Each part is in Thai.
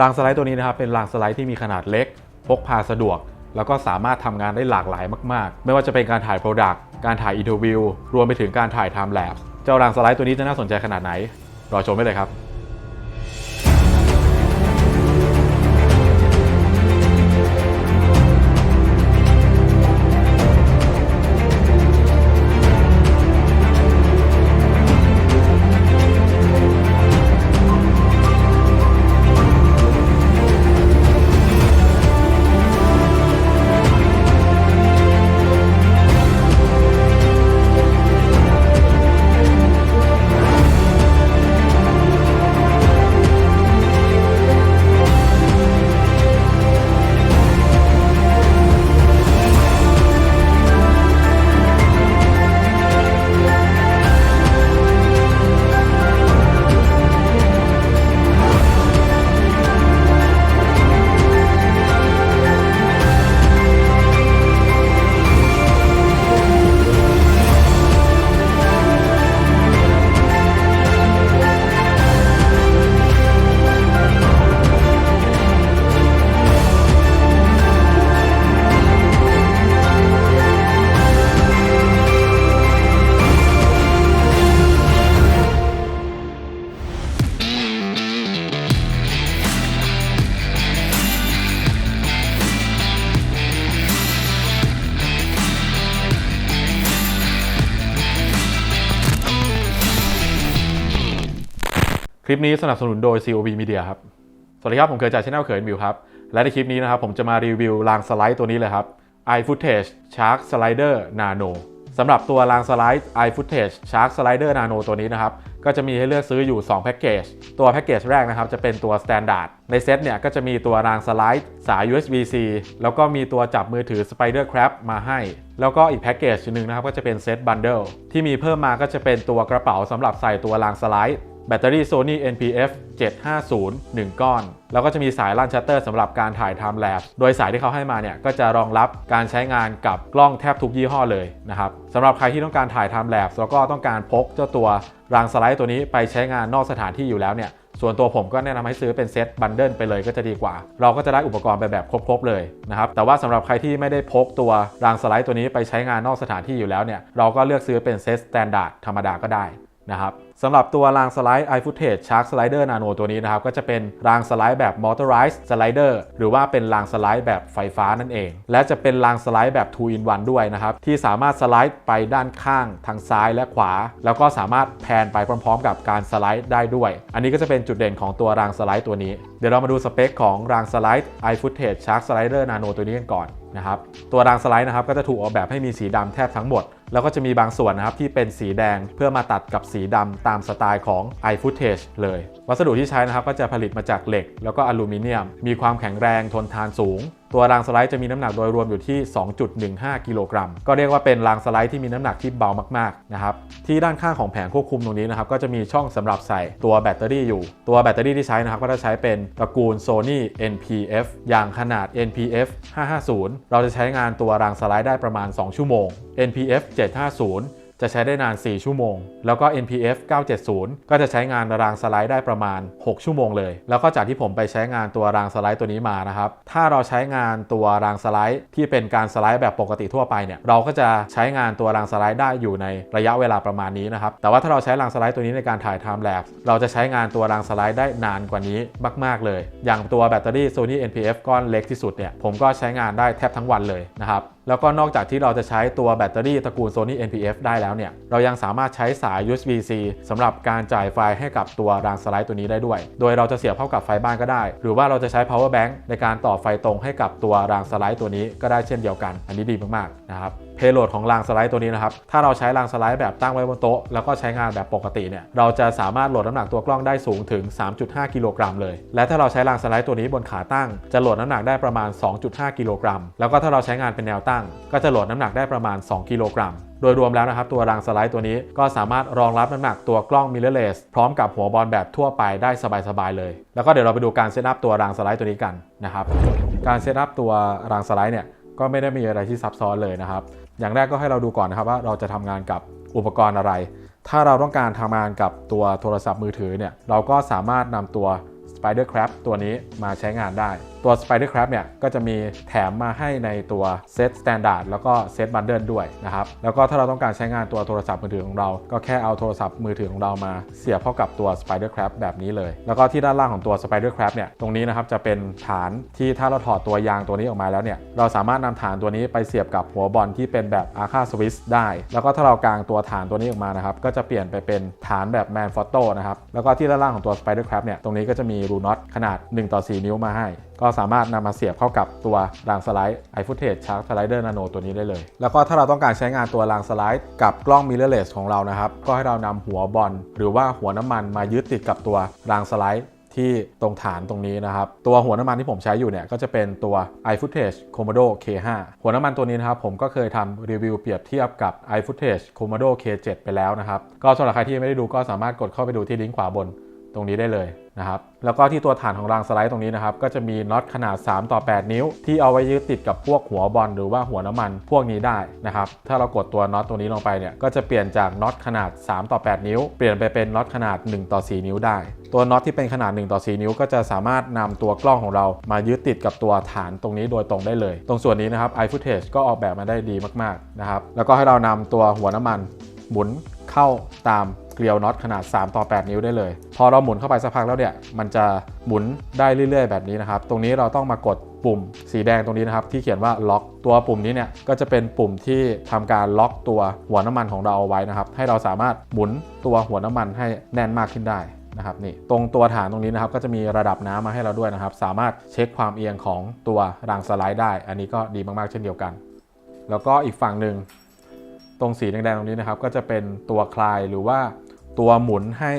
รางสไลด์ตัวนี้นะครับเป็นรางสไลด์ที่มีขนาดเล็ก พกพาสะดวก แล้วก็สามารถทำงานได้หลากหลายมาก ๆ ไม่ว่าจะเป็นการถ่าย Product การถ่ายอินเทอร์วิวรวมไปถึงการถ่ายไทม์แลปเจ้ารางสไลด์ตัวนี้จะน่าสนใจขนาดไหน รอชมได้เลยครับ คลิปนี้สนับสนุนโดย COB Media ครับ สวัสดีครับ ผมเคยจากช anel เขินมิวครับ และในคลิปนี้นะครับผมจะมารีวิวรางสไลด์ตัวนี้เลยครับ iFootage Shark Slider Nano สำหรับตัวรางสไลด์ iFootage Shark Slider Nano ตัวนี้นะครับ ก็จะมีให้เลือกซื้ออยู่ 2 แพ็กเกจ ตัวแพ็กเกจแรกนะครับ จะเป็นตัว Standard ในเซตเนี่ย ก็จะมีตัวรางสไลด์สาย USB-C แล้วก็มีตัวจับมือถือ Spider Crab มาให้ แล้วก็อีกแพ็กเกจหนึ่งนะครับ ก็จะเป็นเซต Bundle ที่มีเพิ่มมาก็จะเป็นตัวกระเป๋าสำหรับใส่ตัวรางสไลด์ แบตเตอรี่ Sony NPF 750 1 ก้อน แล้วก็จะมีสายลั่นชัตเตอร์สำหรับการถ่าย Time Lapse โดยสายที่เขาให้มาเนี่ยก็จะรองรับการใช้งานกับกล้องแทบทุกยี่ห้อเลยนะครับสำหรับใครที่ต้องการถ่าย Time Lapse แล้วก็ต้องการพกเจ้าตัวรางสไลด์ตัวนี้ไปใช้งานนอกสถานที่อยู่แล้วเนี่ยส่วนตัวผมก็แนะนำให้ซื้อเป็นเซตบันเดิลไปเลยก็จะดีกว่า เราก็จะได้อุปกรณ์ไปแบบครบ ๆ เลยนะครับ แต่ว่าสำหรับใครที่ไม่ได้พกตัวรางสไลด์ตัวนี้ไปใช้งานนอกสถานที่อยู่แล้วเนี่ย เราก็เลือกซื้อเป็นเซตสแตนดาร์ดธรรมดาก็ได้ นะครับสำหรับตัวรางสไลด์ iFootage Shark Slider Nano ตัวนี้นะครับ ก็จะเป็นรางสไลด์แบบ Motorized Slider หรือว่าเป็นรางสไลด์แบบไฟฟ้านั่นเอง และจะเป็นรางสไลด์แบบ 2 in 1 ด้วยนะครับ ที่สามารถสไลด์ไปด้านข้างทางซ้ายและขวา แล้วก็สามารถแพนไปพร้อมๆ กับการสไลด์ได้ด้วย อันนี้ก็จะเป็นจุดเด่นของตัวรางสไลด์ตัวนี้ เดี๋ยวเรามาดูสเปคของรางสไลด์ iFootage Shark Slider Nano ตัวนี้กันก่อน นะครับตัวรางสไลด์นะครับก็จะถูกออกแบบให้มีสีดำแทบทั้งหมด แล้วก็จะมีบางส่วนนะครับที่เป็นสีแดงเพื่อมาตัดกับสีดำตามสไตล์ของ iFootage เลย วัสดุที่ใช้นะครับก็จะผลิตมาจากเหล็ก แล้วก็อลูมิเนียม มีความแข็งแรงทนทานสูง ตัวรางสไลด์จะมีน้ำหนักโดยรวมอยู่ที่ 2.15 กิโลกรัม ก็เรียกว่าเป็นรางสไลด์ที่มีน้ำหนักที่เบามากๆนะครับ ที่ด้านข้างของแผงควบคุมตรงนี้นะครับก็จะมีช่องสำหรับใส่ตัวแบตเตอรี่อยู่ ตัวแบตเตอรี่ที่ใช้นะครับก็จะใช้เป็นตระกูล Sony NPF อย่างขนาด NPF 550 เราจะใช้งานตัวรางสไลด์ได้ประมาณ 2 ชั่วโมง NPF 750 จะใช้ได้นาน 4 ชั่วโมง แล้วก็ NPF 970 ก็จะใช้งานรางสไลด์ได้ประมาณ 6 ชั่วโมงเลย แล้วก็จากที่ผมไปใช้งานตัวรางสไลด์ตัวนี้มานะครับ ถ้าเราใช้งานตัวรางสไลด์ที่เป็นการสไลด์แบบปกติทั่วไปเนี่ย เราก็จะใช้งานตัวรางสไลด์ได้อยู่ในระยะเวลาประมาณนี้นะครับ แต่ว่าถ้าเราใช้รางสไลด์ตัวนี้ในการถ่าย Time Lapse เราจะใช้งานตัวรางสไลด์ได้นานกว่านี้มาก ๆ เลย อย่างตัวแบตเตอรี่ Sony NPF ก้อนเล็กที่สุดเนี่ย ผมก็ใช้งานได้แทบทั้งวันเลยนะครับ แล้วก็นอกจากที่เราจะใช้ตัวแบตเตอรี่ตระกูล Sony NPF ได้แล้วเนี่ย เรายังสามารถใช้สาย USB-C สำหรับการจ่ายไฟให้กับตัวรางสไลด์ตัวนี้ได้ด้วย โดยเราจะเสียบเข้ากับไฟบ้านก็ได้ หรือว่าเราจะใช้ power bank ในการต่อไฟตรงให้กับตัวรางสไลด์ตัวนี้ก็ได้เช่นเดียวกัน อันนี้ดีมากๆนะครับ เพโลดของรางสไลด์ตัวนี้นะครับ ถ้าเราใช้รางสไลด์แบบตั้งไว้บนโต๊ะ แล้วก็ใช้งานแบบปกติเนี่ย เราจะสามารถโหลดน้ำหนักตัวกล้องได้สูงถึง 3.5 กิโลกรัมเลย และถ้าเราใช้รางสไลด์ตัวนี้บนขาตั้ง จะโหลดน้ำหนักได้ประมาณ 2.5 กิโลกรัม แล้วก็ถ้าเราใช้งานเป็นแนวตั้ง ก็จะโหลดน้ำหนักได้ประมาณ 2 กิโลกรัมโดยรวมแล้วนะครับ ตัวรางสไลด์ตัวนี้ก็สามารถรองรับน้ำหนักตัวกล้องมิเรเลสพร้อมกับหัวบอลแบบทั่วไปได้สบายๆเลย แล้วก็เดี๋ยวเราไปดูการเซตอัพตัวรางสไลด์ตัวนี้กันนะครับ การเซตอัพตัวรางสไลด์เนี่ยก็ไม่ได้มีอะไรที่ซับซ้อนเลยนะครับ อย่างแรกก็ให้เราดูก่อนนะครับว่าเราจะทำงานกับอุปกรณ์อะไร ถ้าเราต้องการทำงานกับตัวโทรศัพท์มือถือเนี่ย เราก็สามารถนำตัว Spider Crab ตัวนี้มาใช้งานได้ ตัว Spider Crab เนี่ยก็จะมีแถมมาให้ในตัวเซต Standard แล้วก็เซต Bundle ด้วยนะครับแล้วก็ถ้าเราต้องการใช้งานตัวโทรศัพท์มือถือของเรา ก็แค่เอาโทรศัพท์มือถือของเรามาเสียบเข้ากับตัว Spider Crab แบบนี้เลย แล้วก็ที่ด้านล่างของตัว Spider Crab เนี่ยตรงนี้นะครับจะเป็นฐานที่ถ้าเราถอดตัวยางตัวนี้ออกมาแล้วเนี่ยเราสามารถนำฐานตัวนี้ไปเสียบกับหัวบอลที่เป็นแบบ Arca Swiss ได้ แล้วก็ถ้าเรากางตัวฐานตัวนี้ออกมานะครับก็จะเปลี่ยนไปเป็นฐานแบบ Man Photo นะครับแล้วก็ที่ด้านล่างของตัว Spider Crab เนี่ยตรงนี้ก็จะมีรูน็อตขนาด1ต่อ4นิ้วมาให้ก็สามารถนำมาเสียบเข้ากับตัวรางสไลด์ iFootage Shark Slider Nano ตัวนี้ได้เลย แล้วก็ถ้าเราต้องการใช้งานตัวรางสไลด์กับกล้อง mirrorless ของเรานะครับ ก็ให้เรานำหัวบอลหรือว่าหัวน้ำมันมายึดติดกับตัวรางสไลด์ที่ตรงฐานตรงนี้นะครับ ตัวหัวน้ำมันที่ผมใช้อยู่เนี่ยก็จะเป็นตัว iFootage Komodo K5 หัวน้ำมันตัวนี้นะครับ ผมก็เคยทำรีวิวเปรียบเทียบกับ iFootage Komodo K7 ไปแล้วนะครับ ก็สำหรับใครที่ไม่ได้ดูก็สามารถกดเข้าไปดูที่ลิงก์ขวาบน ตรงนี้ได้เลยนะครับ แล้วก็ที่ตัวฐานของรางสไลด์ตรงนี้นะครับ ก็จะมีน็อตขนาด 3 ต่อ 8 นิ้ว ที่เอาไว้ยึดติดกับพวกหัวบอลหรือว่าหัวน้ำมันพวกนี้ได้นะครับ ถ้าเรากดตัวน็อตตัวนี้ลงไปเนี่ย ก็จะเปลี่ยนจากน็อตขนาด 3 ต่อ 8 นิ้ว เปลี่ยนไปเป็นน็อตขนาด 1 ต่อ 4 นิ้วได้ ตัวน็อตที่เป็นขนาด 1 ต่อ 4 นิ้ว ก็จะสามารถนำตัวกล้องของเรามายึดติดกับตัวฐานตรงนี้โดยตรงได้เลย ตรงส่วนนี้นะครับ iFootage ก็ออกแบบมาได้ดีมากๆนะครับ แล้วก็ให้เรานำตัวหัวน้ำมันหมุนเข้าตาม เกลียวน็อตขนาด 3 ต่อ 8 นิ้วได้เลย พอเราหมุนเข้าไปสักพักแล้วเนี่ย มันจะหมุนได้เรื่อยๆ แบบนี้นะครับ ตรงนี้เราต้องมากดปุ่มสีแดงตรงนี้นะครับ ที่เขียนว่าล็อกตัวปุ่มนี้เนี่ยก็จะเป็นปุ่มที่ทำการล็อกตัวหัวน้ำมันของเราเอาไว้นะครับ ให้เราสามารถหมุนตัวหัวน้ำมันให้แน่นมากขึ้นได้นะครับนี่ตรงตัวฐานตรงนี้นะครับก็จะมีระดับน้ำมาให้เราด้วยนะครับ สามารถเช็คความเอียงของตัวรางสไลด์ได้ อันนี้ก็ดีมากๆเช่นเดียวกัน แล้วก็อีกฝั่งหนึ่งตรงสีแดงๆตรงนี้นะครับก็จะเป็นตัวคลายหรือว่า ตัวหมุนให้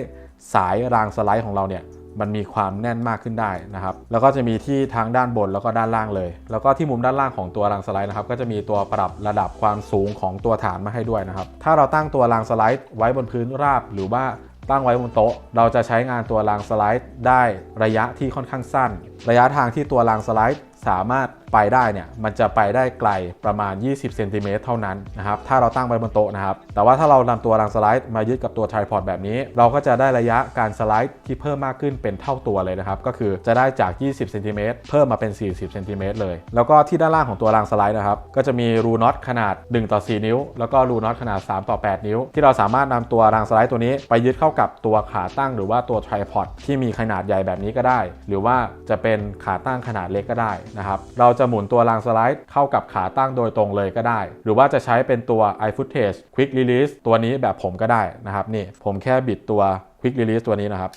สายรางสไลด์ของเราเนี่ยมันมีความแน่นมากขึ้นได้นะครับ แล้วก็จะมีที่ทั้งด้านบนแล้วก็ด้านล่างเลย แล้วก็ที่มุมด้านล่างของตัวรางสไลด์นะครับ ก็จะมีตัวปรับระดับความสูงของตัวฐานมาให้ด้วยนะครับ ถ้าเราตั้งตัวรางสไลด์ไว้บนพื้นราบหรือว่าตั้งไว้บนโต๊ะ เราจะใช้งานตัวรางสไลด์ได้ระยะที่ค่อนข้างสั้น ระยะทางที่ตัวรางสไลด์สามารถ ไปได้เนี่ยมันจะไปได้ไกลประมาณ 20เซนติเมตรเท่านั้นนะครับถ้าเราตั้งไว้บนโต๊ะนะครับแต่ว่าถ้าเรานำตัวรางสไลด์มายึดกับตัวไทพอดแบบนี้ เราก็จะได้ระยะการสไลด์ที่เพิ่มมากขึ้นเป็นเท่าตัวเลยนะครับก็คือจะได้จาก 20เซนติเมตรเพิ่มมาเป็น 40เซนติเมตรเลยแล้วก็ที่ด้านล่างของตัวรางสไลด์นะครับก็จะมีรูน็อตขนาด 1 ต่อ 4 นิ้ว แล้วก็รูน็อตขนาด 3 ต่อ 8 นิ้ว ที่เราสามารถนำตัวรางสไลด์ตัวนี้ไปยึดเข้ากับตัวขาตั้งหรือว่าตัวไทพอดที่มีขนาดใหญ่แบบนี้ก็ได้ หรือว่าจะเป็นขาตั้งขนาดเล็กก็ได้นะครับเราจะหมุนตัวรางสไลด์เข้ากับขาตั้งโดยตรงเลยก็ได้ หรือว่าจะใช้เป็นตัว iFootage Quick Release ตัวนี้แบบผมก็ได้นะครับนี่ผมแค่บิดตัว Quick Release ตัวนี้นะครับ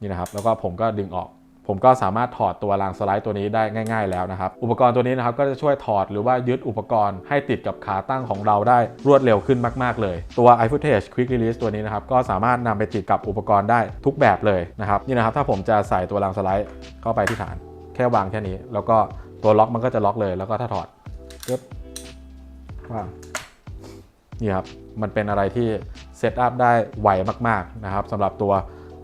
นี่นะครับแล้วก็ผมก็ดึงออกผมก็สามารถถอดตัวรางสไลด์ตัวนี้ได้ง่าย ๆ แล้วนะครับ อุปกรณ์ตัวนี้นะครับก็จะช่วยถอดหรือว่ายึดอุปกรณ์ให้ติดกับขาตั้งของเราได้รวดเร็วขึ้นมาก ๆ เลย ตัว iFootage Quick Release ตัวนี้นะครับก็สามารถนำไปติดกับอุปกรณ์ได้ทุกแบบเลยนะครับนี่นะครับถ้าผมจะใส่ตัวรางสไลด์เข้าไปที่ฐาน แค่วางแค่นี้ แล้วก็ ตัวล็อกมันก็จะล็อกเลยแล้วก็ถ้าถอดปึ๊บว่างนี่ครับ มันเป็นอะไรที่เซตอัพได้ไวมาก ๆ นะครับสำหรับตัว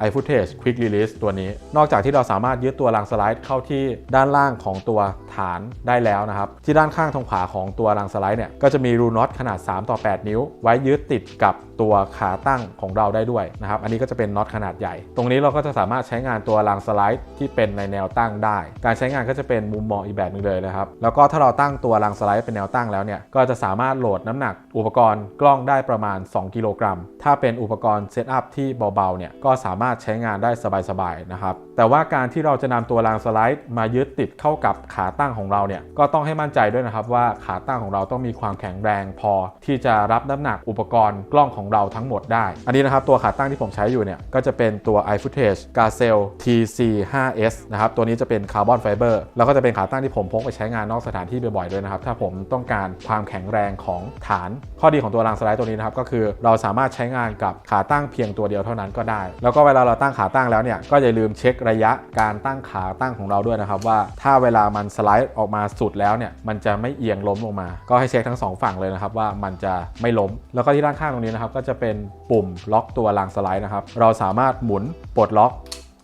iFootage Quick Release ตัวนี้ นอกจากที่เราสามารถยึดตัวรางสไลด์เข้าที่ด้านล่างของตัว ฐานได้แล้วนะครับ ที่ด้านข้างทางขวาของตัวรางสไลด์เนี่ยก็จะมีรูน็อตขนาด 3 ต่อ 8 นิ้ว ไว้ยึดติดกับตัวขาตั้งของเราได้ด้วยนะครับ อันนี้ก็จะเป็นน็อตขนาดใหญ่ ตรงนี้เราก็จะสามารถใช้งานตัวรางสไลด์ที่เป็นในแนวตั้งได้ การใช้งานก็จะเป็นมุมมองอีกแบบหนึงเลยนะครับ แล้วก็ถ้าเราตั้งตัวรางสไลด์เป็นแนวตั้งแล้วเนี่ย ก็จะสามารถโหลดน้ำหนักอุปกรณ์กล้องได้ประมาณ 2 กิโลกรัม ถ้าเป็นอุปกรณ์เซตอัพที่เบาๆเนี่ย ก็สามารถใช้งานได้สบายๆนะครับ แต่ว่าการที่เราจะนำตัวรางสไลด์มายึดติดเข้ากับขาตั้งของเราเนี่ยก็ต้องให้มั่นใจด้วยนะครับว่าขาตั้งของเราต้องมีความแข็งแรงพอที่จะรับน้ำหนักอุปกรณ์กล้องของเราทั้งหมดได้ อันนี้นะครับตัวขาตั้งที่ผมใช้อยู่เนี่ยก็จะเป็นตัว iFootage g a z e l TC5S นะครับตัวนี้จะเป็นคาร์บอนไฟเบอร์แล้วก็จะเป็นขาตั้งที่ผมพกไปใช้งานนอกสถานที่บ่อยๆด้วยนะครับถ้าผมต้องการความแข็งแรงของฐาน ข้อดีของตัวรางสไลด์ตัวนี้นะครับก็คือเราสามารถใช้งานกับขาตั้งเพียงตัวเดียวเท่านั้นก็ได้ แล้วก็เวลาเราตั้งขาตั้งแล้วเนี่ยก็อย่าลืมเช็คระยะการตั้งขาตั้งของเราด้วยนะครับว่าถ้าเวลามันสไลด์ออกมาสุดแล้วเนี่ยมันจะไม่เอียงล้มลงมา ก็ให้เช็คทั้งสองฝั่งเลยนะครับว่ามันจะไม่ล้ม แล้วก็ที่ด้านข้างตรงนี้นะครับก็จะเป็นปุ่มล็อกตัวรางสไลด์นะครับเราสามารถหมุนปลดล็อก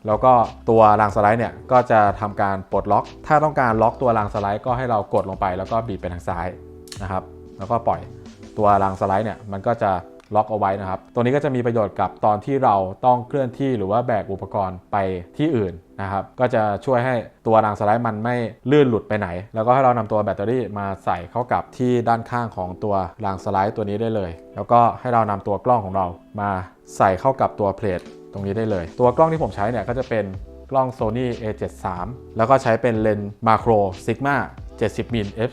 แล้วก็ตัวรางสไลด์เนี่ยก็จะทำการปลดล็อก ถ้าต้องการล็อกตัวรางสไลด์ก็ให้เรากดลงไปแล้วก็บีบไปทางซ้ายนะครับ แล้วก็ปล่อยตัวรางสไลด์เนี่ยมันก็จะ ล็อกเอาไว้นะครับ ตัวนี้ก็จะมีประโยชน์กับตอนที่เราต้องเคลื่อนที่หรือว่าแบกอุปกรณ์ไปที่อื่นนะครับ ก็จะช่วยให้ตัวรางสไลด์มันไม่ลื่นหลุดไปไหน แล้วก็ให้เรานำตัวแบตเตอรี่มาใส่เข้ากับที่ด้านข้างของตัวรางสไลด์ตัวนี้ได้เลย แล้วก็ให้เรานำตัวกล้องของเรามาใส่เข้ากับตัวเพลทตรงนี้ได้เลย ตัวกล้องที่ผมใช้เนี่ยก็จะเป็นกล้อง Sony A73 แล้วก็ใช้เป็นเลนส์มาโคร Sigma 70มิล f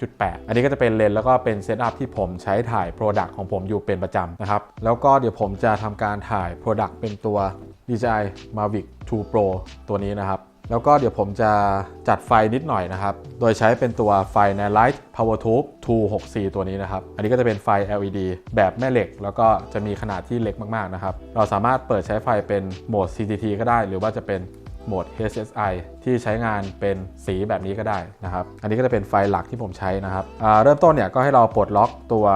2.8 อันนี้ก็จะเป็นเลนส์แล้วก็เป็นเซตอัพที่ผมใช้ถ่าย Product ของผมอยู่เป็นประจำนะครับ แล้วก็เดี๋ยวผมจะทำการถ่าย Product เป็นตัว DJI Mavic 2 Pro ตัวนี้นะครับแล้วก็เดี๋ยวผมจะจัดไฟนิดหน่อยนะครับ โดยใช้เป็นตัวไฟ Nightlight Power Tube 264 ตัวนี้นะครับ อันนี้ก็จะเป็นไฟ LED แบบแม่เหล็ก แล้วก็จะมีขนาดที่เล็กมากๆนะครับ เราสามารถเปิดใช้ไฟเป็นโหมด CCT ก็ได้ หรือว่าจะเป็น โหมด HSI ที่ใช้งานเป็นสีแบบนี้ก็ได้นะครับ อันนี้ก็จะเป็นไฟหลักที่ผมใช้นะครับเริ่มต้นเนี่ยก็ให้เราปลดล็อกตัว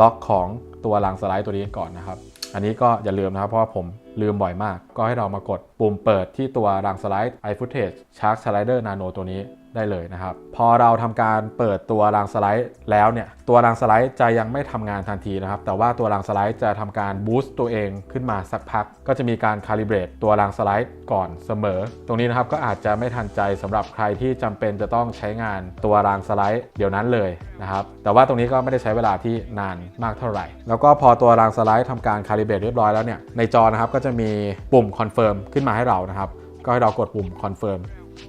ล็อกของตัวรางสไลด์ตัวนี้ก่อนนะครับ อันนี้ก็อย่าลืมนะครับเพราะว่าผมลืมบ่อยมาก ก็ให้เรามากดปุ่มเปิดที่ตัวรางสไลด์ iFootage Shark Slider Nano ตัวนี้ ได้เลยนะครับ พอเราทำการเปิดตัวรางสไลด์แล้วเนี่ยตัวรางสไลด์จะยังไม่ทำงานทันทีนะครับ แต่ว่าตัวรางสไลด์จะทำการบูสต์ตัวเองขึ้นมาสักพัก ก็จะมีการคาลิเบรตตัวรางสไลด์ก่อนเสมอ ตรงนี้นะครับก็อาจจะไม่ทันใจสำหรับใครที่จำเป็นจะต้องใช้งานตัวรางสไลด์เดี๋ยวนั้นเลยนะครับแต่ว่าตรงนี้ก็ไม่ได้ใช้เวลาที่นานมากเท่าไหร่ แล้วก็พอตัวรางสไลด์ทำการคาลิเบรตเรียบร้อยแล้วเนี่ยในจอนะครับก็จะมีปุ่มคอนเฟิร์มขึ้นมาให้เรานะครับก็ให้เรากดปุ่มคอนเฟิร์ม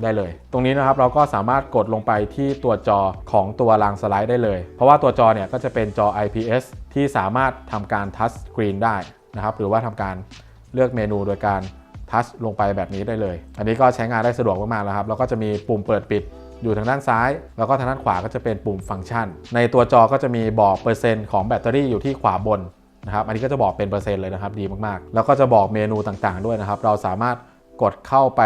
ได้เลย ตรงนี้นะครับเราก็สามารถกดลงไปที่ตัวจอของตัวรางสไลด์ได้เลย เพราะว่าตัวจอเนี่ยก็จะเป็นจอ IPS ที่สามารถทำการทัชสกรีนได้นะครับหรือว่าทำการเลือกเมนูโดยการทัชลงไปแบบนี้ได้เลย อันนี้ก็ใช้งานได้สะดวกมากๆแล้วครับ แล้วก็จะมีปุ่มเปิดปิดอยู่ทางด้านซ้าย แล้วก็ทางด้านขวาก็จะเป็นปุ่มฟังก์ชัน ในตัวจอก็จะมีบอกเปอร์เซ็นต์ของแบตเตอรี่อยู่ที่ขวาบนนะครับ อันนี้ก็จะบอกเป็นเปอร์เซ็นต์เลยนะครับดีมากๆ แล้วก็จะบอกเมนูต่างๆด้วยนะครับ เราสามารถ กดเข้าไป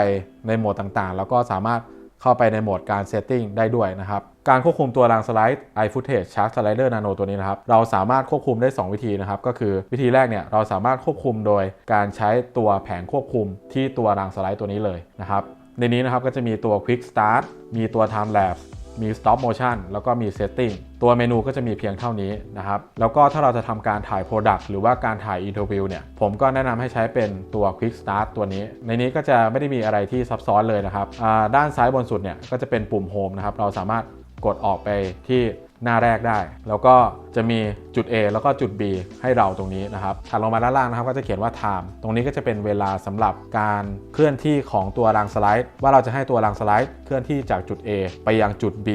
ในโหมดต่างๆ แล้วก็สามารถเข้าไปในโหมดการเซตติ้งได้ด้วยนะครับ การควบคุมตัวรางสไลด์ iFootage Shark Slider Nano ตัวนี้นะครับ เราสามารถควบคุมได้ 2 วิธีนะครับ ก็คือวิธีแรกเนี่ยเราสามารถควบคุมโดยการใช้ตัวแผงควบคุมที่ตัวรางสไลด์ตัวนี้เลยนะครับ ในนี้นะครับก็จะมีตัว Quick Start มีตัว Time Lapse มี Stop Motion แล้วก็มี Setting ตัวเมนูก็จะมีเพียงเท่านี้นะครับ แล้วก็ถ้าเราจะทำการถ่าย Product หรือว่าการถ่าย Interview เนี่ย ผมก็แนะนำให้ใช้เป็นตัว Quick Start ตัวนี้ ในนี้ก็จะไม่ได้มีอะไรที่ซับซ้อนเลยนะครับอ่าด้านซ้ายบนสุดเนี่ยก็จะเป็นปุ่ม Home นะครับ เราสามารถกดออกไปที่ หน้าแรกได้ แล้วก็จะมีจุด A แล้วก็จุด B ให้เราตรงนี้นะครับถัดลงมาด้านล่างนะครับก็จะเขียนว่า time ตรงนี้ก็จะเป็นเวลาสำหรับการเคลื่อนที่ของตัวรางสไลด์ ว่าเราจะให้ตัวรางสไลด์เคลื่อนที่จากจุด A ไปยังจุด B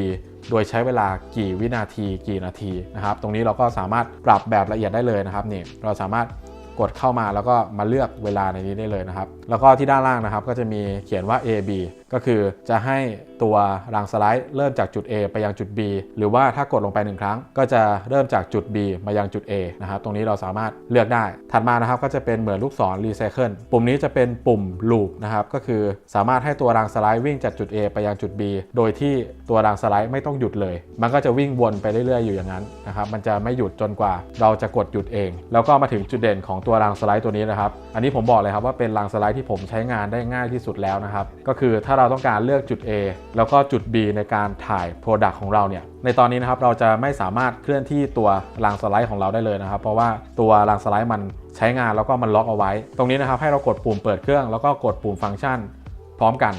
โดยใช้เวลากี่วินาที กี่นาทีนะครับ ตรงนี้เราก็สามารถปรับแบบละเอียดได้เลยนะครับนี่เราสามารถกดเข้ามาแล้วก็มาเลือกเวลาในนี้ได้เลยนะครับ แล้วก็ที่ด้านล่างนะครับก็จะมีเขียนว่า A B ก็คือจะให้ตัวรางสไลด์เริ่มจากจุด A ไปยังจุด B หรือว่าถ้ากดลงไปหนึ่งครั้ง ก็จะเริ่มจากจุด B มายังจุด A นะครับตรงนี้เราสามารถเลือกได้ ถัดมานะครับก็จะเป็นเหมือนลูกศร Recycle ปุ่มนี้จะเป็นปุ่ม Loop นะครับก็คือสามารถให้ตัวรางสไลด์วิ่งจากจุด A ไปยังจุด B โดยที่ตัวรางสไลด์ไม่ต้องหยุดเลย มันก็จะวิ่งวนไปเรื่อยๆอยู่อย่างนั้นนะครับมันจะไม่หยุดจนกว่าเราจะกดหยุดเอง แล้วก็มาถึงจุดเด่นของตัวรางสไลด์ตัวนี้นะครับอันนี้ผมบอกเลยครับว่าเป็นรางสไลด์ที่ผมใช้งานได้ง่ายที่สุดแล้วนะครับก็คือถ้าเราต้องการเลือกจุด A แล้วก็จุด B ในการถ่าย Product ของเราเนี่ย ในตอนนี้นะครับเราจะไม่สามารถเคลื่อนที่ตัวรางสไลด์ของเราได้เลยนะครับ เพราะว่าตัวรางสไลด์มันใช้งานแล้วก็มันล็อกเอาไว้ ตรงนี้นะครับให้เรากดปุ่มเปิดเครื่องแล้วก็กดปุ่มฟังก์ชัน พร้อมกัน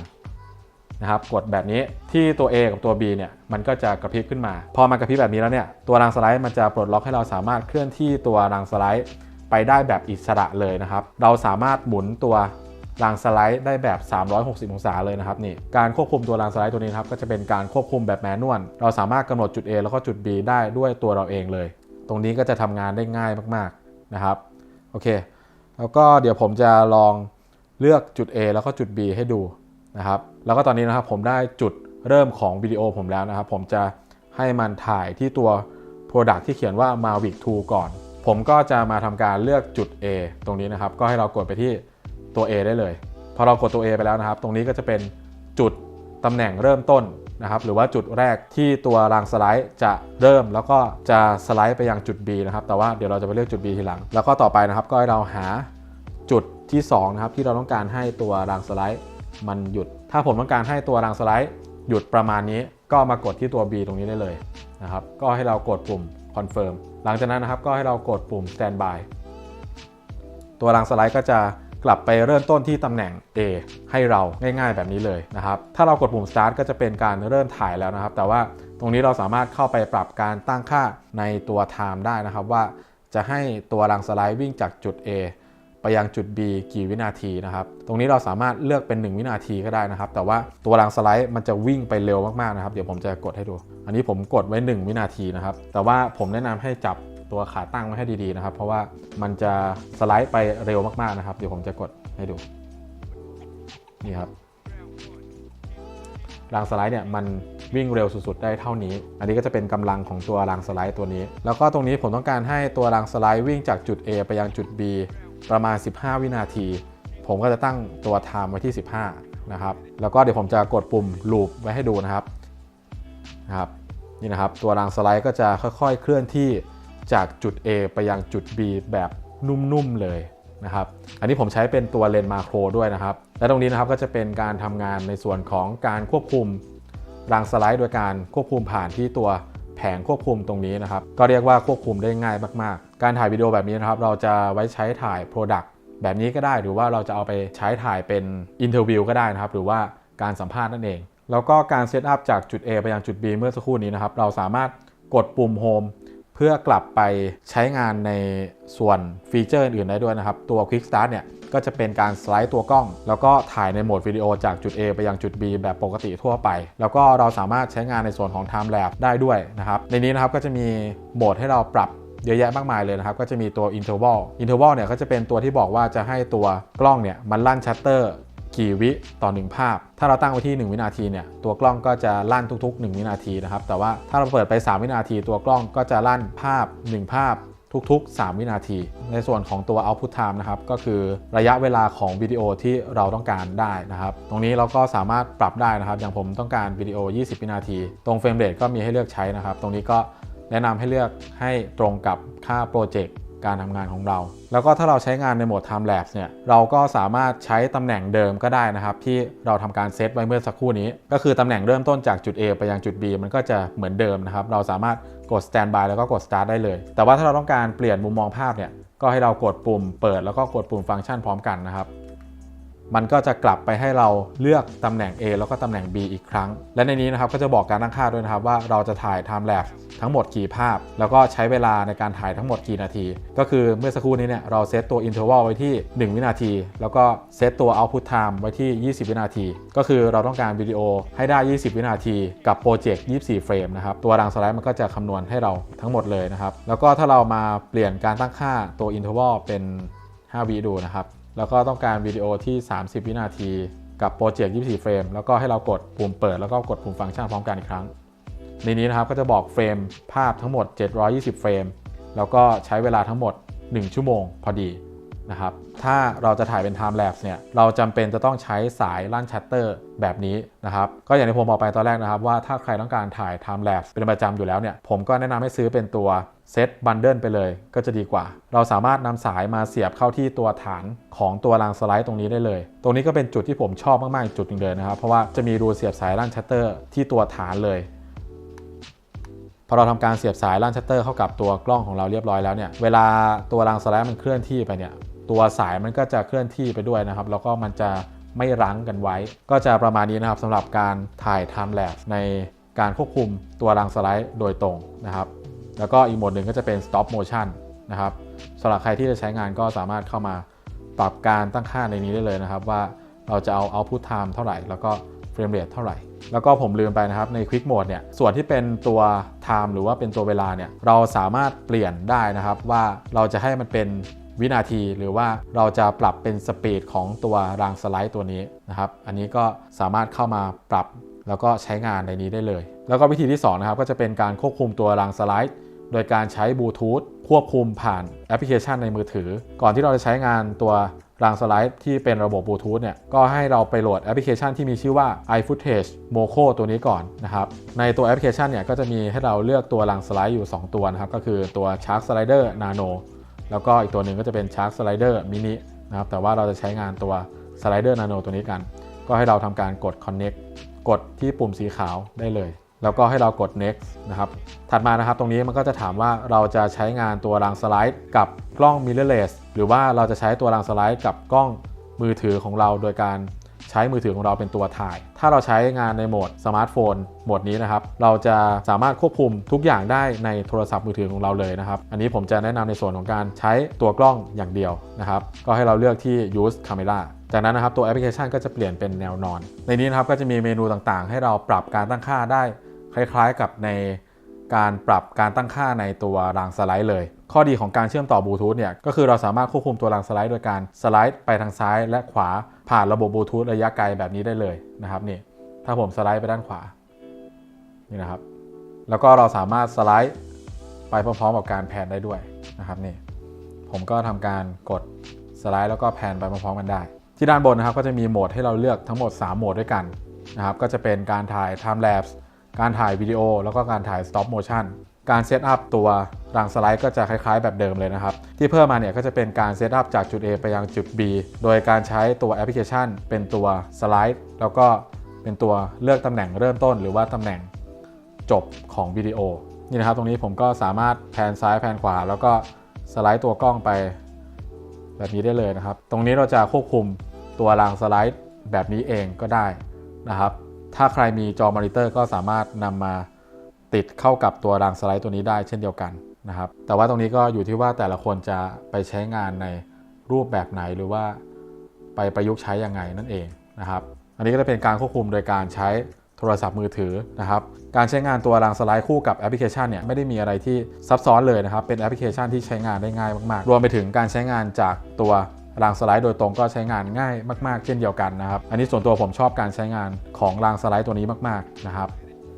นะครับกดแบบนี้ที่ตัว A กับตัว B เนี่ยมันก็จะกระพริบขึ้นมา พอมันกระพริบแบบนี้แล้วเนี่ยตัวรางสไลด์มันจะปลดล็อกให้เราสามารถเคลื่อนที่ตัวรางสไลด์ไปได้แบบอิสระเลยนะครับ เราสามารถหมุนตัว รางสไลด์ได้แบบ 360 องศาเลยนะครับนี่การควบคุมตัวรางสไลด์ตัวนี้ครับก็จะเป็นการควบคุมแบบแมนนวลเราสามารถกำหนดจุด A แล้วก็จุด B ได้ด้วยตัวเราเองเลย ตรงนี้ก็จะทำงานได้ง่ายมากๆนะครับโอเค แล้วก็เดี๋ยวผมจะลองเลือกจุด A แล้วก็จุด B ให้ดูนะครับแล้วก็ตอนนี้นะครับผมได้จุดเริ่มของวิดีโอผมแล้วนะครับ ผมจะให้มันถ่ายที่ตัว Product ที่เขียนว่า Mavic 2 ก่อน ผมก็จะมาทำการเลือกจุด A ตรงนี้นะครับ ก็ให้เรากดไปที่ ตัว A ได้เลย พอเรากดตัว A ไปแล้วนะครับ ตรงนี้ก็จะเป็นจุดตำแหน่งเริ่มต้นนะครับหรือว่าจุดแรกที่ตัวรางสไลด์จะเริ่มแล้วก็จะสไลด์ไปยังจุด B นะครับ แต่ว่าเดี๋ยวเราจะไปเลือกจุด B ทีหลัง แล้วก็ต่อไปนะครับก็ให้เราหาจุดที่2นะครับที่เราต้องการให้ตัวรางสไลด์มันหยุด ถ้าผมต้องการให้ตัวรางสไลด์หยุดประมาณนี้ ก็มากดที่ตัว B ตรงนี้ได้เลยนะครับก็ให้เรากดปุ่ม confirm หลังจากนั้นนะครับก็ให้เรากดปุ่ม standby ตัวรางสไลด์ก็จะ กลับไปเริ่มต้นที่ตำแหน่ง A ให้เราง่ายๆแบบนี้เลยนะครับ ถ้าเรากดปุ่ม start ก็จะเป็นการเริ่มถ่ายแล้วนะครับ แต่ว่าตรงนี้เราสามารถเข้าไปปรับการตั้งค่าในตัว time ได้นะครับ ว่าจะให้ตัวรางสไลด์วิ่งจากจุด A ไปยังจุด B กี่วินาทีนะครับ ตรงนี้เราสามารถเลือกเป็น 1 วินาทีก็ได้นะครับ แต่ว่าตัวรางสไลด์มันจะวิ่งไปเร็วมากๆนะครับ เดี๋ยวผมจะกดให้ดู อันนี้ผมกดไว้ 1 วินาทีนะครับ แต่ว่าผมแนะนำให้จับ ตัวขาตั้งไว้ให้ดีๆนะครับ เพราะว่ามันจะสไลด์ไปเร็วมากๆนะครับ เดี๋ยวผมจะกดให้ดู นี่ครับรางสไลด์เนี่ยมันวิ่งเร็วสุดๆได้เท่านี้ อันนี้ก็จะเป็นกำลังของตัวรางสไลด์ตัวนี้ แล้วก็ตรงนี้ผมต้องการให้ตัวรางสไลด์วิ่งจากจุด A ไปยังจุด B ประมาณ 15 วินาที ผมก็จะตั้งตัว time ไว้ที่ 15 นะครับ แล้วก็เดี๋ยวผมจะกดปุ่ม loop ไว้ให้ดูนะครับ นะครับ นี่นะครับ ตัวรางสไลด์ก็จะค่อยๆ เคลื่อนที่ จากจุด A ไปยังจุด B แบบนุ่มๆเลยนะครับ อันนี้ผมใช้เป็นตัวเลนส์มาโครด้วยนะครับ และตรงนี้นะครับก็จะเป็นการทำงานในส่วนของการควบคุมรางสไลด์ โดยการควบคุมผ่านที่ตัวแผงควบคุมตรงนี้นะครับ ก็เรียกว่าควบคุมได้ง่ายมากๆ การถ่ายวิดีโอแบบนี้นะครับ เราจะไว้ใช้ถ่าย Product แบบนี้ก็ได้ หรือว่าเราจะเอาไปใช้ถ่ายเป็นอินเทอร์วิวก็ได้นะครับ หรือว่าการสัมภาษณ์นั่นเอง แล้วก็การเซตอัพจากจุด A ไปยังจุด B เมื่อสักครู่นี้นะครับ เราสามารถกดปุ่ม Home พื่อกลับไปใช้งานในส่วนฟีเจอร์อื่นๆได้ด้วยนะครับ ตัว Quick Start เนี่ยก็จะเป็นการสไลด์ตัวกล้อง แล้วก็ถ่ายในโหมดวิดีโอจากจุด A ไปยังจุด B แบบปกติทั่วไป แล้วก็เราสามารถใช้งานในส่วนของ Time Lapse ได้ด้วยนะครับ ในนี้นะครับก็จะมีโหมดให้เราปรับเยอะแยะมากมายเลยนะครับ ก็จะมีตัว Interval Interval เนี่ยก็จะเป็นตัวที่บอกว่าจะให้ตัวกล้องเนี่ยมันลั่นชัตเตอร์ กี่วิต่อ 1 ภาพ ถ้าเราตั้งไว้ที่ 1 วินาทีเนี่ยตัวกล้องก็จะลั่นทุก ๆ 1 วินาทีนะครับ แต่ว่าถ้าเราเปิดไป 3 วินาที ตัวกล้องก็จะลั่นภาพ 1 ภาพทุก ๆ 3 วินาที ในส่วนของตัว output time นะครับ ก็คือระยะเวลาของวิดีโอที่เราต้องการได้นะครับ ตรงนี้เราก็สามารถปรับได้นะครับ อย่างผมต้องการวิดีโอ 20 วินาที ตรงเฟรมเรทก็มีให้เลือกใช้นะครับ ตรงนี้ก็แนะนำให้เลือกให้ตรงกับค่าโปรเจกต์ การทำงานของเรา แล้วก็ถ้าเราใช้งานในโหมด Time Lapse เนี่ย เราก็สามารถใช้ตำแหน่งเดิมก็ได้นะครับ ที่เราทำการเซตไว้เมื่อสักครู่นี้ ก็คือตำแหน่งเริ่มต้นจากจุด A ไปยังจุด B มันก็จะเหมือนเดิมนะครับ เราสามารถกด Standby แล้วก็กด Start ได้เลย แต่ว่าถ้าเราต้องการเปลี่ยนมุมมองภาพเนี่ย ก็ให้เรากดปุ่มเปิดแล้วก็กดปุ่มฟังก์ชันพร้อมกันนะครับ มันก็จะกลับไปให้เราเลือกตำแหน่ง A แล้วก็ตำแหน่ง B อีกครั้ง และในนี้นะครับก็จะบอกการตั้งค่าด้วยนะครับว่าเราจะถ่าย time lapse ทั้งหมดกี่ภาพ แล้วก็ใช้เวลาในการถ่ายทั้งหมดกี่นาที ก็คือเมื่อสักครู่นี้เนี่ยเราเซตตัว interval ไว้ที่ 1 วินาที แล้วก็เซตตัว output time ไว้ที่ 20 วินาที ก็คือเราต้องการวิดีโอให้ได้ 20 วินาที กับโปรเจกต์24 เฟรมนะครับตัวรางสไลด์มันก็จะคำนวณให้เราทั้งหมดเลยนะครับแล้วก็ถ้าเรามาเปลี่ยนการตั้งค่าตัว interval เป็น5วิดูนะครับ แล้วก็ต้องการวิดีโอที่ 30 วินาทีกับโปรเจกต์ 24 เฟรม แล้วก็ให้เรากดปุ่มเปิด แล้วก็กดปุ่มฟังก์ชันพร้อมกันอีกครั้ง ในนี้นะครับก็จะบอกเฟรมภาพทั้งหมด 720 เฟรม แล้วก็ใช้เวลาทั้งหมด 1 ชั่วโมงพอดี นะครับ ถ้าเราจะถ่ายเป็น time lapse เนี่ย เราจำเป็นจะต้องใช้สายลั่นชัตเตอร์แบบนี้นะครับ ก็อย่างที่ผมบอกไปตอนแรกนะครับ ว่าถ้าใครต้องการถ่าย time lapse เป็นประจำอยู่แล้วเนี่ย ผมก็แนะนำให้ซื้อเป็นตัวเซตบันเดิลไปเลยก็จะดีกว่า เราสามารถนำสายมาเสียบเข้าที่ตัวฐานของตัวรางสไลด์ตรงนี้ได้เลย ตรงนี้ก็เป็นจุดที่ผมชอบมากๆอีกจุดหนึ่งเลยนะครับ เพราะว่าจะมีรูเสียบสายลั่นชัตเตอร์ที่ตัวฐานเลยพอเราทำการเสียบสายลั่นชัตเตอร์เข้ากับตัวกล้องของเราเรียบร้อยแล้วเนี่ย เวลาตัวรางสไลด์มันเคลื่อนที่ไปเนี่ย ตัวสายมันก็จะเคลื่อนที่ไปด้วยนะครับ แล้วก็มันจะไม่รั้งกันไว้ ก็จะประมาณนี้นะครับสำหรับการถ่าย time lapse ในการควบคุมตัวรางสไลด์โดยตรงนะครับ แล้วก็อีกโหมดหนึ่งก็จะเป็น stop motion นะครับสำหรับใครที่จะใช้งานก็สามารถเข้ามาปรับการตั้งค่าในนี้ได้เลยนะครับ ว่าเราจะเอา output time เท่าไหร่ แล้วก็ frame rate เท่าไหร่ แล้วก็ผมลืมไปนะครับใน quick mode เนี่ยส่วนที่เป็นตัว time หรือว่าเป็นตัวเวลาเนี่ยเราสามารถเปลี่ยนได้นะครับว่าเราจะให้มันเป็น วินาที หรือว่าเราจะปรับเป็นสปีดของตัวรางสไลด์ตัวนี้นะครับ อันนี้ก็สามารถเข้ามาปรับแล้วก็ใช้งานในนี้ได้เลย แล้วก็วิธีที่2นะครับก็จะเป็นการควบคุมตัวรางสไลด์โดยการใช้บลูทูธควบคุมผ่านแอปพลิเคชันในมือถือ ก่อนที่เราจะใช้งานตัวรางสไลด์ที่เป็นระบบบลูทูธเนี่ย ก็ให้เราไปโหลดแอปพลิเคชันที่มีชื่อว่า iFootage Moco ตัวนี้ก่อนนะครับ ในตัวแอปพลิเคชันเนี่ยก็จะมีให้เราเลือกตัวรางสไลด์อยู่ 2 ตัวนะครับ ก็คือตัว Shark Slider Nano แล้วก็อีกตัวหนึ่งก็จะเป็น Shark Slider Mini นะครับแต่ว่าเราจะใช้งานตัว Slider Nano ตัวนี้กัน ก็ให้เราทำการกด Connect กดที่ปุ่มสีขาวได้เลย แล้วก็ให้เรากด next นะครับ ถัดมานะครับตรงนี้มันก็จะถามว่าเราจะใช้งานตัวรางสไลด์กับกล้อง mirrorless หรือว่าเราจะใช้ตัวรางสไลด์กับกล้องมือถือของเราโดยการ ใช้มือถือของเราเป็นตัวถ่าย ถ้าเราใช้งานในโหมดสมาร์ทโฟนโหมดนี้นะครับ เราจะสามารถควบคุมทุกอย่างได้ในโทรศัพท์มือถือของเราเลยนะครับ อันนี้ผมจะแนะนำในส่วนของการใช้ตัวกล้องอย่างเดียวนะครับ ก็ให้เราเลือกที่ use camera จากนั้นนะครับตัวแอปพลิเคชันก็จะเปลี่ยนเป็นแนวนอน ในนี้นะครับก็จะมีเมนูต่างๆ ให้เราปรับการตั้งค่าได้คล้ายๆกับในการปรับการตั้งค่าในตัวรางสไลด์เลย ข้อดีของการเชื่อมต่อบลูทูธเนี่ยก็คือเราสามารถควบคุมตัวรางสไลด์โดยการสไลด์ไปทางซ้ายและขวา ผ่านระบบบลูทูธระยะไกลแบบนี้ได้เลยนะครับนี่ถ้าผมสไลด์ไปด้านขวานี่นะครับ แล้วก็เราสามารถสไลด์ไปพร้อมๆกับการแพนได้ด้วยนะครับนี่ผมก็ทำการกดสไลด์แล้วก็แพนไปพร้อมๆกันได้ ที่ด้านบนนะครับก็จะมีโหมดให้เราเลือกทั้งหมด 3 โหมดด้วยกันนะครับก็จะเป็นการถ่าย time lapse การถ่ายวิดีโอแล้วก็การถ่าย stop motion การเซตอัพตัวรางสไลด์ก็จะคล้ายๆแบบเดิมเลยนะครับ ที่เพิ่มมาเนี่ยก็จะเป็นการเซตอัพจากจุด A ไปยังจุด B โดยการใช้ตัวแอปพลิเคชัน เป็นตัวสไลด์แล้วก็เป็นตัวเลือกตำแหน่งเริ่มต้น หรือว่าตำแหน่งจบของวิดีโอนี่นะครับ ตรงนี้ผมก็สามารถแพนซ้ายแพนขวา แล้วก็สไลด์ตัวกล้องไป แบบนี้ได้เลยนะครับ ตรงนี้เราจะควบคุมตัวรางสไลด์แบบนี้เองก็ได้นะครับ ถ้าใครมีจอมอนิเตอร์ก็สามารถนำมา ติดเข้ากับตัวรางสไลด์ตัวนี้ได้เช่นเดียวกันนะครับ แต่ว่าตรงนี้ก็อยู่ที่ว่าแต่ละคนจะไปใช้งานในรูปแบบไหนหรือว่าไปประยุกต์ใช้ยังไงนั่นเองนะครับ อันนี้ก็จะเป็นการควบคุมโดยการใช้โทรศัพท์มือถือนะครับ การใช้งานตัวรางสไลด์คู่กับแอปพลิเคชันเนี่ยไม่ได้มีอะไรที่ซับซ้อนเลยนะครับ เป็นแอปพลิเคชันที่ใช้งานได้ง่ายมากๆ รวมไปถึงการใช้งานจากตัวรางสไลด์โดยตรงก็ใช้งานง่ายมาก ๆ เช่นเดียวกันนะครับ อันนี้ส่วนตัวผมชอบการใช้งานของรางสไลด์ตัวนี้มากๆนะครับ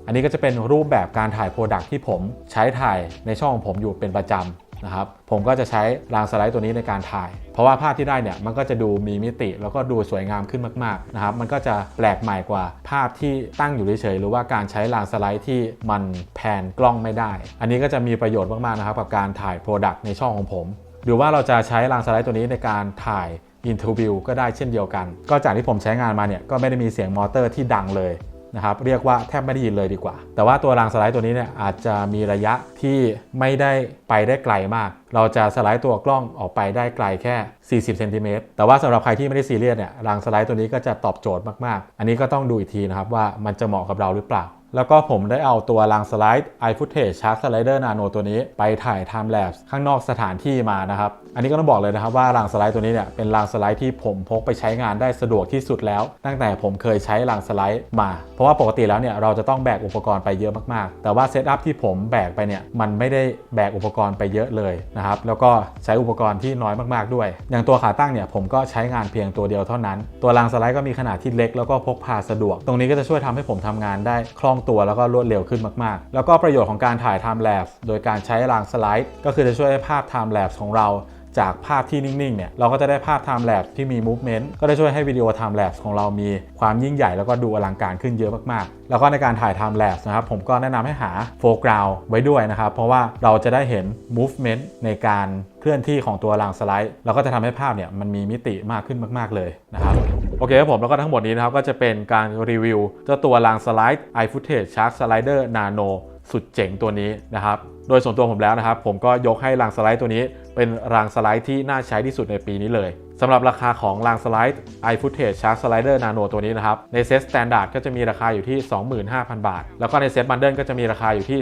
อันนี้ก็จะเป็นรูปแบบการถ่ายโปรดักที่ผมใช้ถ่ายในช่องของผมอยู่เป็นประจำนะครับ ผมก็จะใช้รางสไลด์ตัวนี้ในการถ่าย เพราะว่าภาพที่ได้เนี่ยมันก็จะดูมีมิติ แล้วก็ดูสวยงามขึ้นมากๆนะครับ มันก็จะแปลกใหม่กว่าภาพที่ตั้งอยู่เฉยๆหรือว่าการใช้รางสไลด์ที่มันแผนกล้องไม่ได้ อันนี้ก็จะมีประโยชน์มากๆนะครับกับการถ่ายโปรดักในช่องของผม หรือว่าเราจะใช้รางสไลด์ตัวนี้ในการถ่ายอินเทอร์วิวก็ได้เช่นเดียวกัน ก็จากที่ผมใช้งานมาเนี่ยก็ไม่ได้มีเสียงมอเตอร์ที่ดังเลย นะครับเรียกว่าแทบไม่ได้ยินเลยดีกว่า แต่ว่าตัวรางสไลด์ตัวนี้เนี่ยอาจจะมีระยะที่ไม่ได้ไปได้ไกลมาก เราจะสไลด์ตัวกล้องออกไปได้ไกลแค่ 40เซนติเมตรแต่ว่าสำหรับใครที่ไม่ได้ซีเรียสเนี่ยรางสไลด์ตัวนี้ก็จะตอบโจทย์มากๆ อันนี้ก็ต้องดูอีกทีนะครับว่ามันจะเหมาะกับเราหรือเปล่า แล้วก็ผมได้เอาตัวรางสไลด์ iFootage Shark Slider Nano ตัวนี้ไปถ่าย Time Lapse ข้างนอกสถานที่มานะครับ อันนี้ก็ต้องบอกเลยนะครับว่ารางสไลด์ตัวนี้เนี่ยเป็นรางสไลด์ที่ผมพกไปใช้งานได้สะดวกที่สุดแล้ว ตั้งแต่ผมเคยใช้รางสไลด์มา เพราะว่าปกติแล้วเนี่ยเราจะต้องแบกอุปกรณ์ไปเยอะมากๆ แต่ว่าเซตอัพที่ผมแบกไปเนี่ยมันไม่ได้แบกอุปกรณ์ไปเยอะเลยนะครับ แล้วก็ใช้อุปกรณ์ที่น้อยมากๆด้วย อย่างตัวขาตั้งเนี่ยผมก็ใช้งานเพียงตัวเดียวเท่านั้น ตัวรางสไลด์ก็มีขนาดที่เล็กแล้วก็พกพาสะดวก ตรงนี้ก็จะช่วยทำให้ผมทำงานได้คล่องตัวแล้วก็รวดเร็วขึ้นมากๆ แล้วก็ประโยชน์ของการถ่ายไทม์แลปโดยการใช้รางสไลด์ ก็คือจะช่วยให้ภาพไทม์แลปของเรา จากภาพที่นิ่งๆเนี่ยเราก็จะได้ภาพ time lapse ที่มี movement ก็จะช่วยให้วิดีโอ time lapse ของเรามีความยิ่งใหญ่แล้วก็ดูอลังการขึ้นเยอะมากๆ แล้วก็ในการถ่าย time lapse นะครับผมก็แนะนำให้หา foreground ไว้ด้วยนะครับ เพราะว่าเราจะได้เห็น movement ในการเคลื่อนที่ของตัวรางสไลด์แล้วก็จะทำให้ภาพเนี่ยมันมีมิติมากขึ้นมาก ๆเลยนะครับโอเคครับผมแล้วก็ทั้งหมดนี้นะครับก็จะเป็นการรีวิวเจ้าตัวรางสไลด์ iFootage Shark Slider Nano สุดเจ๋งตัวนี้นะครับ โดยส่วนตัวผมแล้วนะครับ ผมก็ยกให้รางสไลด์ตัวนี้ เป็นรางสไลด์ที่น่าใช้ที่สุดในปีนี้เลยสำหรับราคาของรางสไลด์ iFootage Shark Slider Nano ตัวนี้นะครับ ในเซ็ต Standard ก็จะมีราคาอยู่ที่ 25,000 บาท แล้วก็ในเซ็ต Bundle ก็จะมีราคาอยู่ที่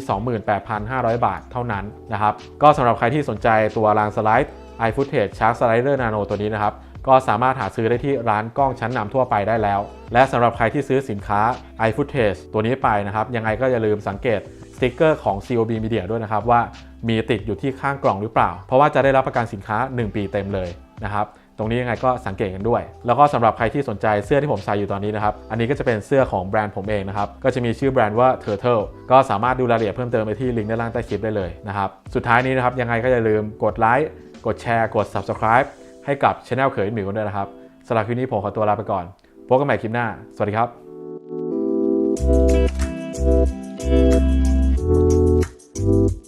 28,500 บาทเท่านั้นนะครับ ก็สำหรับใครที่สนใจตัวรางสไลด์ iFootage Shark Slider Nano ตัวนี้นะครับก็สามารถหาซื้อได้ที่ร้านกล้องชั้นนำทั่วไปได้แล้ว และสำหรับใครที่ซื้อสินค้า iFootage ตัวนี้ไปนะครับ ยังไงก็อย่าลืมสังเกต ติกเกอร์ของ COB Media ด้วยนะครับว่ามีติดอยู่ที่ข้างกล่องหรือเปล่า เพราะว่าจะได้รับประกันสินค้า 1 ปีเต็มเลยนะครับตรงนี้ยังไงก็สังเกตกันด้วย แล้วก็สำหรับใครที่สนใจเสื้อที่ผมใส่อยู่ตอนนี้นะครับ อันนี้ก็จะเป็นเสื้อของแบรนด์ผมเองนะครับ ก็จะมีชื่อแบรนด์ว่า Turtle ก็สามารถดูรายละเอียดเพิ่มเติมไปที่ลิงก์ด้านล่างใต้คลิปได้เลยนะครับ สุดท้ายนี้นะครับยังไงก็อย่าลืมกดไลค์ กดแชร์ กด Subscribe ให้กับช anel เขยหมิวกันด้วยนะครับสำหรับคลิปนี้ผมขอตัวลาไปก่อน พบกันใหม่คลิปหน้า สวัสดีครับ Thank you.